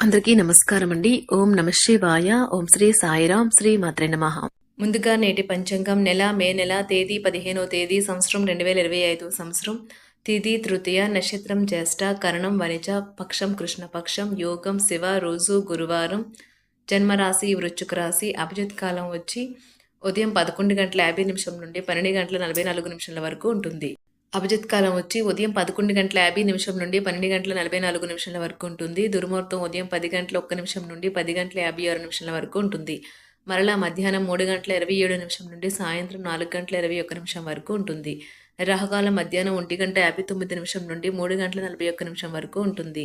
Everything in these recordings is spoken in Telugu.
అందరికీ నమస్కారం అండి ఓం నమ శివాయ. ఓం శ్రీ సాయిరాం. శ్రీ మాత్రే నమః. ముందుగా నేటి పంచాంగం నెల మే నెల తేదీ పదిహేనో తేదీ సంవత్సరం రెండు వేల ఇరవై ఐదు. సంవత్సరం తిథి తృతీయ నక్షత్రం జ్యేష్ఠ కరణం వనిజ పక్షం కృష్ణపక్షం యోగం శివ రోజు గురువారం జన్మరాశి వృచ్చుక రాశి అభిజిత్ కాలం వచ్చి ఉదయం పదకొండు గంటల యాభై నిమిషం నుండి పన్నెండు గంటల నలభై నాలుగు నిమిషాల వరకు ఉంటుంది. అభిజిత్ కాలం వచ్చి ఉదయం పదకొండు గంటల యాభై నిమిషం నుండి పన్నెండు గంటల నలభై నాలుగు నిమిషాల వరకు ఉంటుంది. దుర్ముహూర్తం ఉదయం పది గంటల ఒక్క నిమిషం నుండి పది గంటల యాభై ఆరు నిమిషాల వరకు ఉంటుంది. మరలా మధ్యాహ్నం మూడు గంటల ఇరవై ఏడు నిమిషం నుండి సాయంత్రం నాలుగు గంటల ఇరవై ఒక్క నిమిషం వరకు ఉంటుంది. రాహుకాలం మధ్యాహ్నం ఒంటి గంట యాభై తొమ్మిది నిమిషం నుండి మూడు గంటల నలభై ఒక్క నిమిషం వరకు ఉంటుంది.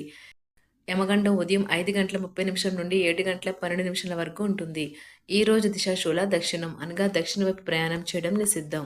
యమగండం ఉదయం ఐదు గంటల ముప్పై నిమిషం నుండి ఏడు గంటల పన్నెండు నిమిషాల వరకు ఉంటుంది. ఈ రోజు దిశాశూల దక్షిణం అనగా దక్షిణ వైపు ప్రయాణం చేయడం నిషిద్ధం.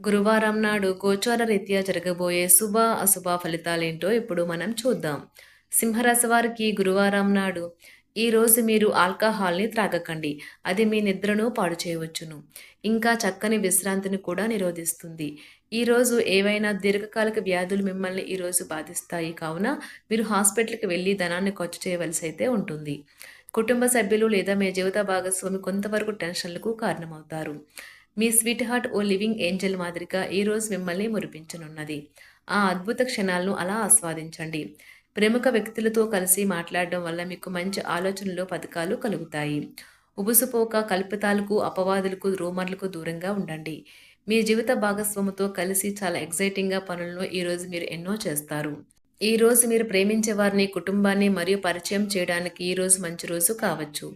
గురువారం నాడు గోచార రీత్యా జరగబోయే శుభ అశుభ ఫలితాలేంటో ఇప్పుడు మనం చూద్దాం. సింహరాశి వారికి గురువారం నాడు ఈ రోజు మీరు ఆల్కహాల్ని త్రాగకండి. అది మీ నిద్రను పాడు చేయవచ్చును. ఇంకా చక్కని విశ్రాంతిని కూడా నిరోధిస్తుంది. ఈరోజు ఏవైనా దీర్ఘకాలిక వ్యాధులు మిమ్మల్ని ఈరోజు బాధిస్తాయి. కావున మీరు హాస్పిటల్కి వెళ్ళి ధనాన్ని ఖర్చు చేయవలసి అయితే ఉంటుంది. కుటుంబ సభ్యులు లేదా మీ జీవిత భాగస్వామి కొంతవరకు టెన్షన్లకు కారణమవుతారు. మీ స్వీట్ హార్ట్ ఓ లివింగ్ ఏంజల్ మాదిరిగా ఈరోజు మిమ్మల్ని మురిపించనున్నది. ఆ అద్భుత క్షణాలను అలా ఆస్వాదించండి. ప్రముఖ వ్యక్తులతో కలిసి మాట్లాడడం వల్ల మీకు మంచి ఆలోచనలు పథకాలు కలుగుతాయి. ఉబుసుపోక కల్పితాలకు అపవాదులకు రూమర్లకు దూరంగా ఉండండి. మీ జీవిత భాగస్వామితో కలిసి చాలా ఎగ్జైటింగ్గా పనులను ఈరోజు మీరు ఎన్నో చేస్తారు. ఈ రోజు మీరు ప్రేమించే వారిని కుటుంబాన్ని మరియు పరిచయం చేయడానికి ఈరోజు మంచి రోజు కావచ్చు.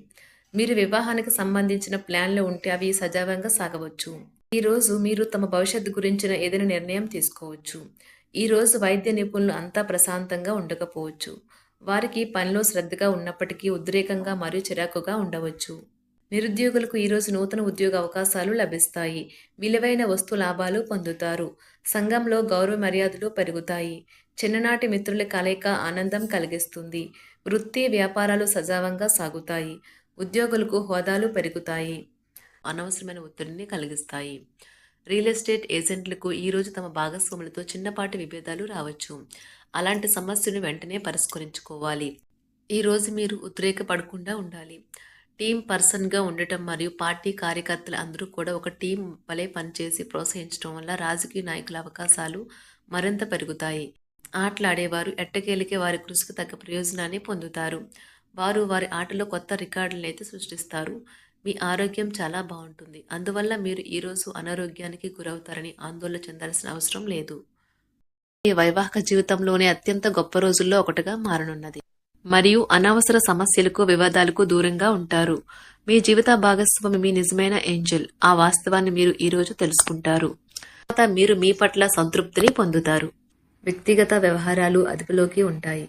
మీరు వివాహానికి సంబంధించిన ప్లాన్లు ఉంటే అవి సజావంగా సాగవచ్చు. ఈరోజు మీరు తమ భవిష్యత్తు గురించిన ఏదైనా నిర్ణయం తీసుకోవచ్చు. ఈరోజు వైద్య నిపుణులు అంతా ప్రశాంతంగా ఉండకపోవచ్చు. వారికి పనిలో శ్రద్ధగా ఉన్నప్పటికీ ఉద్రేకంగా మరియు చిరాకుగా ఉండవచ్చు. నిరుద్యోగులకు ఈరోజు నూతన ఉద్యోగ అవకాశాలు లభిస్తాయి. విలువైన వస్తు లాభాలు పొందుతారు. సంఘంలో గౌరవ మర్యాదలు పెరుగుతాయి. చిన్ననాటి మిత్రుల కలయిక ఆనందం కలిగిస్తుంది. వృత్తి వ్యాపారాలు సజావంగా సాగుతాయి. ఉద్యోగులకు హోదాలు పెరుగుతాయి అనవసరమైన ఒత్తిడిని కలిగిస్తాయి. రియల్ ఎస్టేట్ ఏజెంట్లకు ఈరోజు తమ భాగస్వాములతో చిన్నపాటి విభేదాలు రావచ్చు. అలాంటి సమస్యను వెంటనే పరిష్కరించుకోవాలి. ఈరోజు మీరు ఉద్రేకపడకుండా ఉండాలి. టీం పర్సన్గా ఉండటం మరియు పార్టీ కార్యకర్తలు అందరూ కూడా ఒక టీం వలె పనిచేసి ప్రోత్సహించడం వల్ల రాజకీయ నాయకుల అవకాశాలు మరింత పెరుగుతాయి. ఆటలాడేవారు ఎట్టకేలికే వారి కృషికి తగ్గ ప్రయోజనాన్ని పొందుతారు. వారు వారి ఆటలో కొత్త రికార్డులను అయితే సృష్టిస్తారు. మీ ఆరోగ్యం చాలా బాగుంటుంది. అందువల్ల మీరు ఈరోజు అనారోగ్యానికి గురవుతారని ఆందోళన చెందాల్సిన అవసరం లేదు. మీ వైవాహిక జీవితంలోనే అత్యంత గొప్ప రోజుల్లో ఒకటిగా మారనున్నది. మరియు అనవసర సమస్యలకు వివాదాలకు దూరంగా ఉంటారు. మీ జీవిత భాగస్వామి మీ నిజమైన ఏంజల్. ఆ వాస్తవాన్ని మీరు ఈరోజు తెలుసుకుంటారు. తర్వాత మీరు మీ పట్ల సంతృప్తిని పొందుతారు. వ్యక్తిగత వ్యవహారాలు అదుపులోకి ఉంటాయి.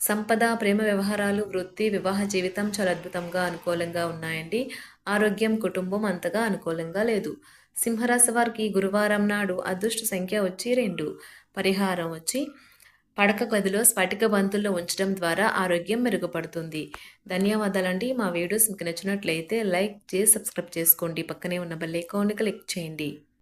సంపద ప్రేమ వ్యవహారాలు వృత్తి వివాహ జీవితం చాలా అద్భుతంగా అనుకూలంగా ఉన్నాయండి. ఆరోగ్యం కుటుంబం అంతగా అనుకూలంగా లేదు. సింహరాశి వారికి గురువారం నాడు అదృష్ట సంఖ్య వచ్చి రెండు. పరిహారం వచ్చి పడక గదిలో స్ఫటిక బంతుల్లో ఉంచడం ద్వారా ఆరోగ్యం మెరుగుపడుతుంది. ధన్యవాదాలండి. మా వీడియోస్ మీకు నచ్చినట్లయితే లైక్ చేసి సబ్స్క్రైబ్ చేసుకోండి. పక్కనే ఉన్న బెల్ ఐకాన్ని క్లిక్ చేయండి.